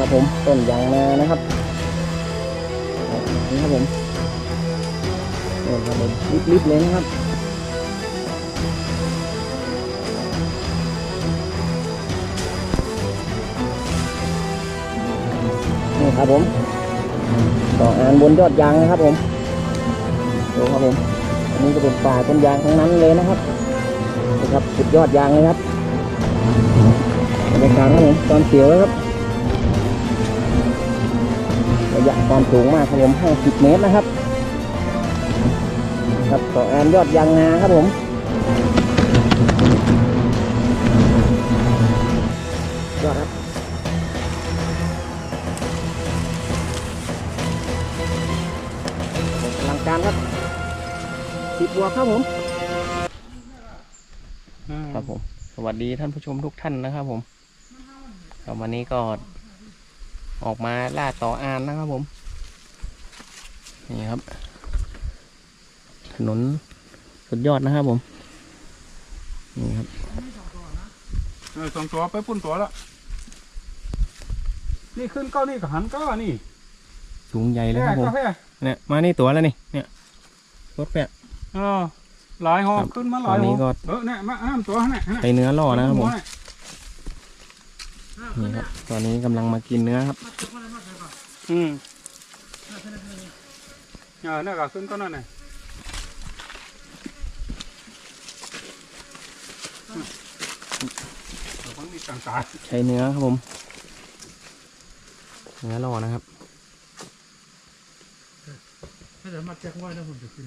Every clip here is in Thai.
ครับผมต้นยางนานะครับนี่ครับผมนี่ครับผมลิบๆเลยนะครับนี่ครับผมดอกอ่านบนยอดยางนะครับผมดูครับผมอันนี้จะเป็นป่าต้นยางทั้งนั้นเลยนะครับนี่ครับสุดยอดยางเลยครับบรรยากาศครับผมตอนเสียวแล้วครับ ระยะความสูงมากครับผม50เมตรนะครับ ครับดอกอ่านยอดยางนาครับผมยอดครับอลังการครับสิบบวกครับผมครับผม สวัสดีท่านผู้ชมทุกท่านนะครับผมวันนี้ก็ ออกมาล่าต่ออานนะครับผม นี่ครับ ถนนสุดยอดนะครับผม นี่ครับเออสองตัวไปปุ่นตัวละนี่ขึ้นเก้านี่กับหันเก้านี่สูงใหญ่เลยแค่ครับผมก็แค่เนี่ยมานี่ตัวแล้วนี่ เนี่ยรถแปะเออหลายหอครับขึ้นมาหลายตอนนี้หอก็เออเนี่ยมาอ้ามตัวเนี่ยใช้เนื้อล่อนะครับผมเนี่ยนี่ครับ ตอนนี้กำลังมากินเนื้อครับ อืมเออเนี่ยก็ขึ้นก็นั่นไงเดี๋ยวมันมีต่างใช้เนื้อครับผม เนื้อล่อนะครับๆถ้าจะมาแจ็คไว้นะผมจะขึ้น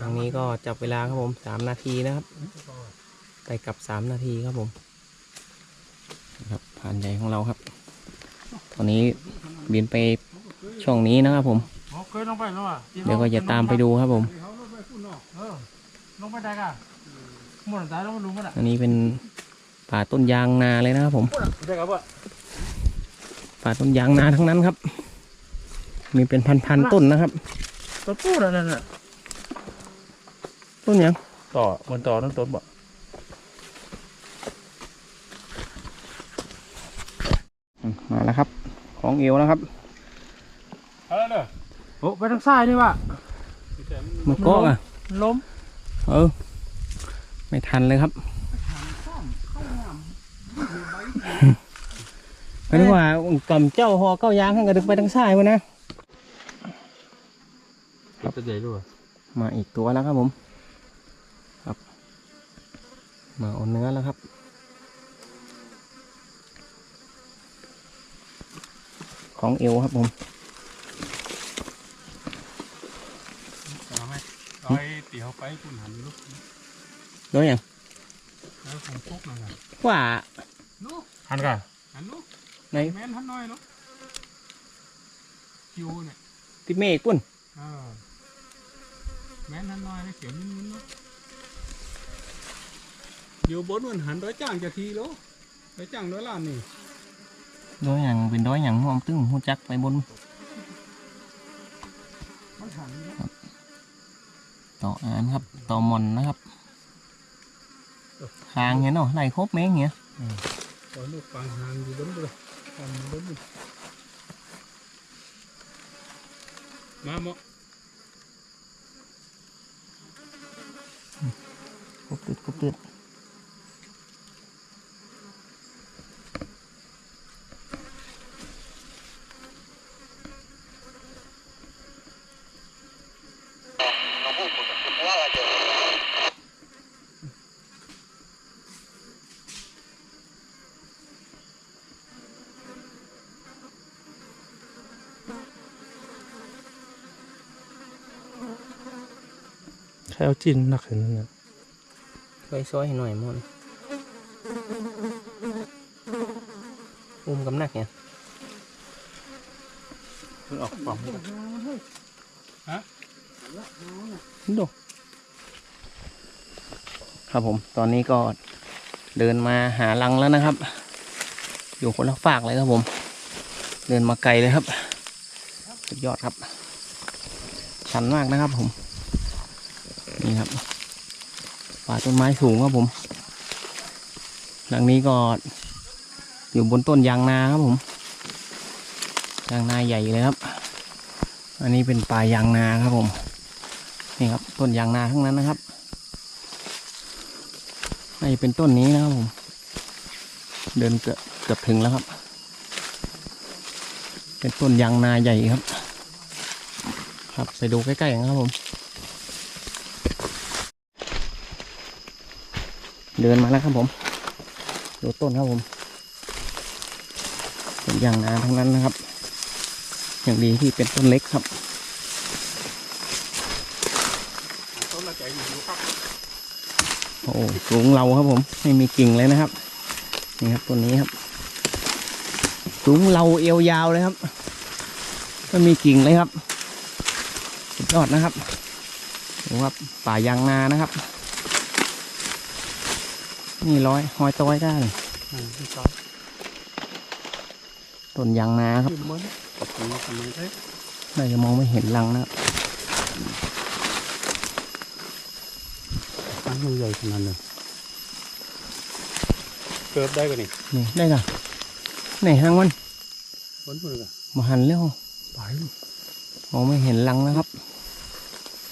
ทางนี้ก็จับเวลาครับผมสามนาทีนะครับ ไปกลับสามนาทีครับผมนะ ครับผ่านใหญ่ของเราครับ ตอนนี้บินไปช่องนี้นะครับผมอ๋อเคยลงไปแล้วอะเดี๋ยวก็จะตามไปดูครับผมเขาลงไปพุ่นเนาะเออลงไปได้ก่ะหมดตายแล้วมันรู้มั้ยล่ะอันนี้เป็นป่าต้นยางนาเลยนะครับผมได้ครับว่าป่าต้นยางนาทั้งนั้นครับ มีเป็นพันๆต้นนะครับต้นปูนั่นน่ะต้นหยังต่อมันต่อนั่นต้นบ่ อืมมาแล้วครับ ของเอวแล้วครับอะไรเด้อโอ้ไปทางซ้ายนี่ว่ะมันเกาะอะล้ม เออ ไม่ทันเลยครับไม่ได้ว่ากำเจ้าหอเก้ายางให้กระดึกไปทางซ้ายวะนะจะใหญ่ด้วยมาอีกตัวแล้วครับผม ครับ มาเอาเนื้อแล้วครับ ของเอวครับผมเอาไหมเอาไอ้เตี๋ยวไปคุณหันลูกด้วยอย่างแล้วผมพกหน่อยนะว่าลูกหันกันหันลูกในแม่นหันหน่อยลูกคิวเนี่ยติเมฆปุ่นเออแม่นหันหน่อยนะเขียวนิ่มๆเนาะอยู่บนมันหันร้อยจ้างจะทีแล้วร้อยจ้างร้อยล้านนี่ ด้วยอย่างเป็นด้วยอย่างห่วงตึ้งหูจักไปบนมันหันเนาะต่ออ่านครับต่อหมอนนะครับคางเงี้ยเนาะไหลครบแม่งเงี้ยตอนลูกปางหางอยู่บนเลยปางอยู่บนนี่มาหมอครบติดครบติด เอาจินนักเห็นนั่นนะช่วยซอยให้หน่อยมอนอุ้มกำนักเนี่ยออกปั๊มดูครับผมตอนนี้ก็เดินมาหาลังแล้วนะครับ อยู่คนละฝากเลยครับผม เดินมาไกลเลยครับ สุดยอดครับ ชันมากนะครับผม นี่ครับ ป่าต้นไม้สูงครับผม หลังนี้ก็อยู่บนต้นยางนาครับผม ยางนาใหญ่เลยครับ อันนี้เป็นป่ายางนาครับผม นี่ครับต้นยางนาทั้งนั้นนะครับน่าจะเป็นต้นนี้นะครับผม เดินเกือบเกือบถึงแล้วครับ เป็นต้นยางนาใหญ่ครับ ครับไปดูใกล้ๆกันครับผม เดินมาแล้วครับผม ดูต้นครับผมเป็นยางนาทั้งนั้นนะครับ อย่างดีที่เป็นต้นเล็กครับต้นละใจอยู่ครับโอ้โหสูงเราครับผม ไม่มีกิ่งเลยนะครับ นี่ครับต้นนี้ครับ สูงเราเอวยาวเลยครับไม่มีกิ่งเลยครับสุดยอดนะครับดูครับป่ายางนานะครับ นี่ร้อยหอยต้อยได้อืมที่สองต้นยางนาครับที่มันกับผมทำไมได้น่าจะมองไม่เห็นรังนะครับตั้งมันใหญ่ขนาดเลยเกิดได้กว่านี่นี่ได้ก่ะไหนหางมันฝนมือกันมาหันแล้วไปมองไม่เห็นรังนะครับ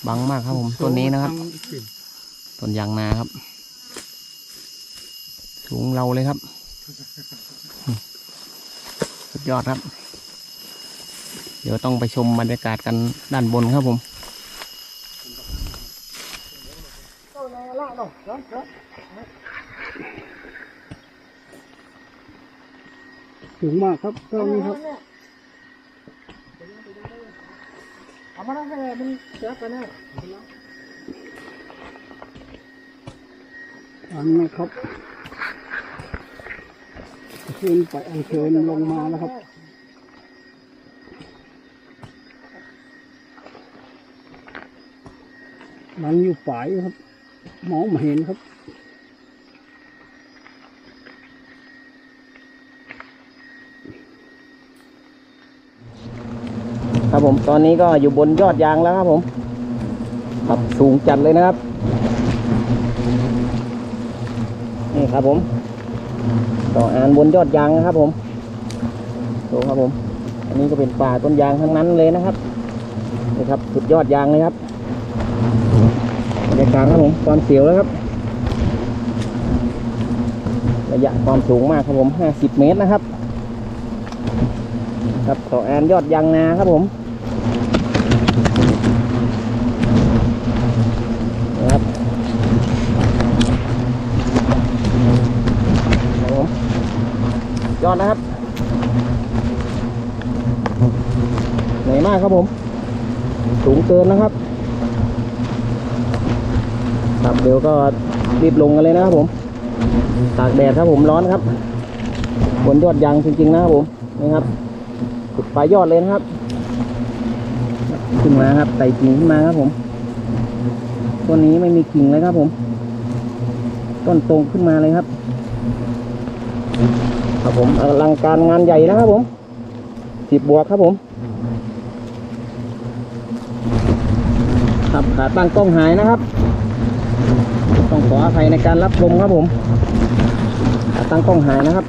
บังมากครับผมต้นนี้นะครับตั้งขึ้นต้นยางนาครับ สูงเราเลยครับ สุดยอดครับ เดี๋ยวต้องไปชมบรรยากาศกันด้านบนครับผมสูงมากครับเจ้านี้ครับเอามาแล้วให้มันเสียไปแน่อันนี้ครับ ขึ้นไปอัญเชิญลงมาแล้วครับมันอยู่ฝ่ายครับ มองไม่เห็นครับครับผมตอนนี้ก็อยู่บนยอดยางแล้วครับผมครับสูงจัดเลยนะครับ นี่ครับผม ต่ออานบนยอดยางนะครับ ผมดูครับผม อันนี้ก็เป็นป่าต้นยางทั้งนั้นเลยนะครับนี่ครับสุดยอดยางเลยครับบรรยากาศครับผมความเสียวแล้วครับ ระยะความสูงมากครับผม 50 เมตรนะครับ ครับต่อแอนยอดยางนาครับผมนะครับครับผมย อดนะครับเหนื่อยมากครับผม สูงเกินนะครับครับเดี๋ยวก็รีบลงกันเลยนะครับผม ตากแดดครับผมร้อนครับ บนยอดยางจริงๆนะครับผม นี่ครับสุดปลายยอดเลยนะครับ ขึ้นมาครับไต่กิ่งขึ้นมาครับผม ต้นนี้ไม่มีกิ่งเลยครับผม ต้นตรงขึ้นมาเลยครับ ครับผมอลังการงานใหญ่นะครับผมสิบบวกครับผม ครับขาตั้งกล้องหายนะครับ ต้องขออภัยในการรับชมครับผมขาตั้งกล้องหายนะครับ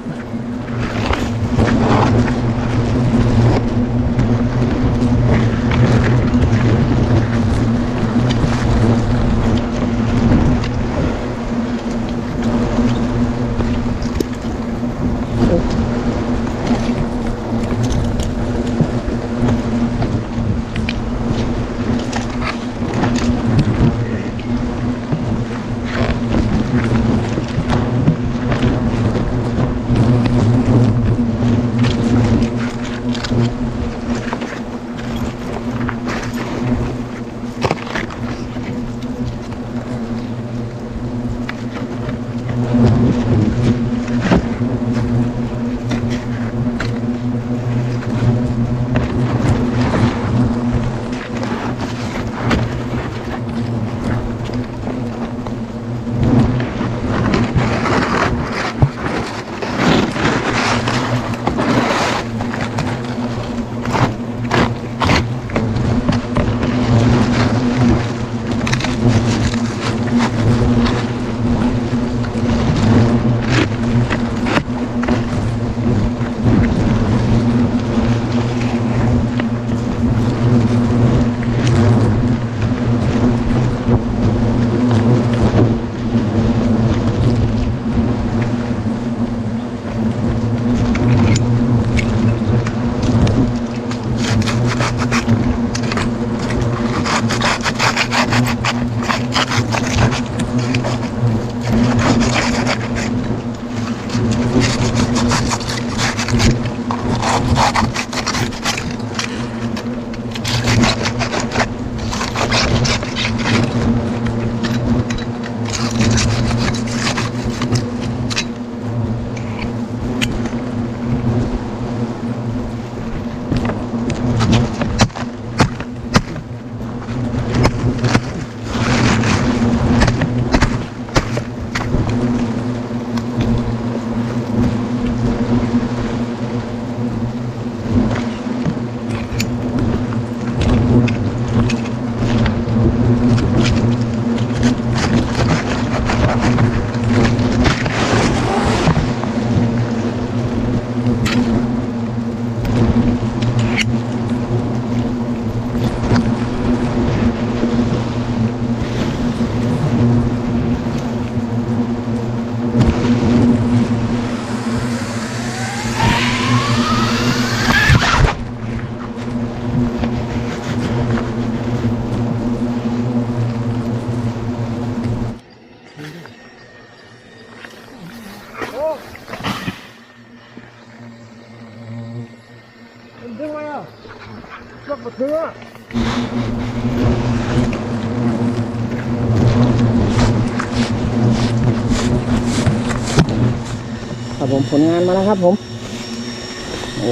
นมาแล้วครับผม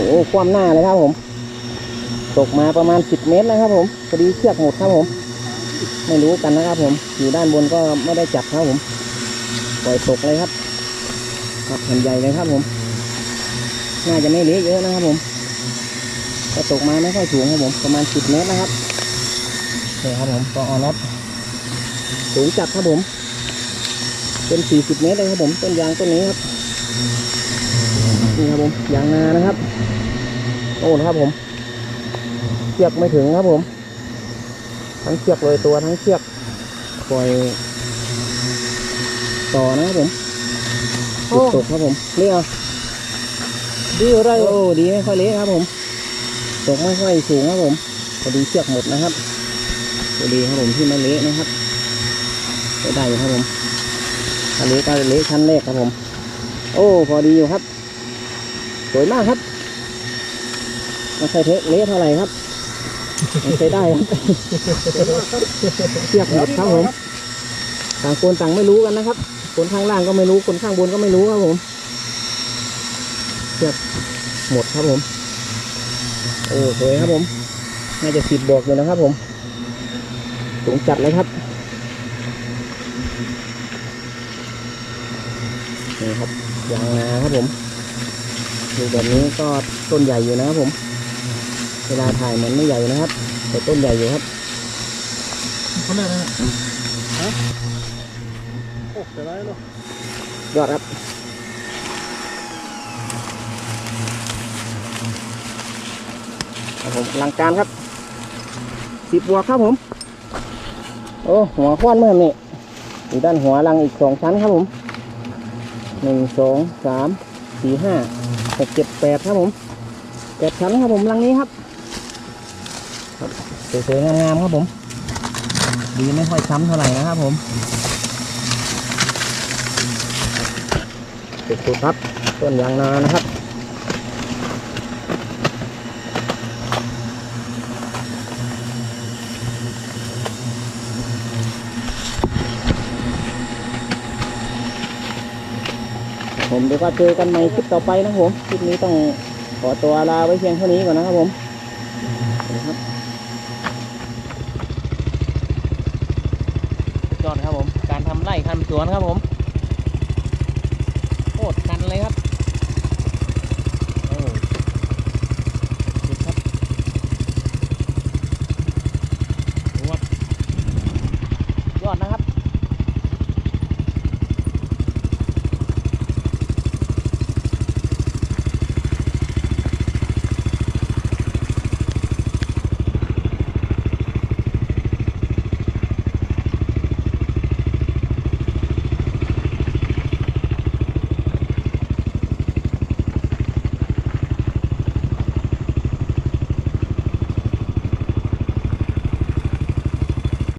โอ้ความหน้าเลยครับผม ตกมาประมาณ10เมตรแล้วครับผมพอดีเชือกหมดครับผม ไม่รู้กันนะครับผม อยู่ด้านบนก็ไม่ได้จับครับผม ปล่อยตกเลยครับครับแผ่นใหญ่เลยครับผม น่าจะไม่เละเยอะนะครับผมก็ตกมาไม่ค่อยสูงครับผม ประมาณ10เมตรนะครับนี่ครับผมก็ออนรถสูงจัดครับผม เป็น40เมตรเลยครับผม ต้นยางต้นนี้ครับ นี่ครับผมยางนานะครับ โอ้นะครับผมเชือกไม่ถึงครับผม ทั้งเชือกเลยตัวทั้งเชือกปล่อยต่อนะครับผมตกครับผมนี่เอาดีอะไรโอ้ดีไม่ค่อยเละครับผมตกไม่ค่อยสูงครับผมพอดีเชือกหมดนะครับพอดีครับผมที่ไม่เละนะครับได้อยู่ครับผมถ้าเละก็เละชั้นแรกครับผม โอ้ พอดีอยู่ครับ วยมากครับม่ใช่เทเลเท่าไหร่ครับใช่ได้ครับเทียบหมดครับผมต่างคนต่างไม่รู้กันนะครับ คนข้างล่างก็ไม่รู้คนข้างบนก็ไม่รู้ครับผมเทียบหมดครับผม โอ้สวยครับผมน่าจะสิบบวกอยู่นะครับผมสูงจัดเลยครับนี่ครับยางนาครับผม ดูแบบนี้ก็ต้นใหญ่อยู่นะครับผม เวลาถ่ายเหมือนไม่ใหญ่นะครับ แต่ต้นใหญ่อยู่ครับคนแรกเลยฮะโอ้เสียดายเนาะยอดครับครับผมอลังการครับสิบบวกครับผม โอ้หัวควันเมื่อนี่อยู่ด้านหัวรังอีกสองชั้นครับผมหนึ่งสองสามสี่ห้า หกเจ็ดแปดครับผมแปดชั้นครับผมลังนี้ครับครับสวยๆงามๆครับผม ดีไม่ค่อยช้ำเท่าไหร่นะครับผมสุดๆครับต้นยางนานะครับ ผมเดี๋ยวก็เจอกันใหม่คลิปต่อไปนะผมคลิปนี้ต้องขอตัวลาไว้เพียงเท่านี้ก่อนนะครับผมนะครับยอดครับผม การทำไร่ทำสวนครับผมโคตรกันเลยครับ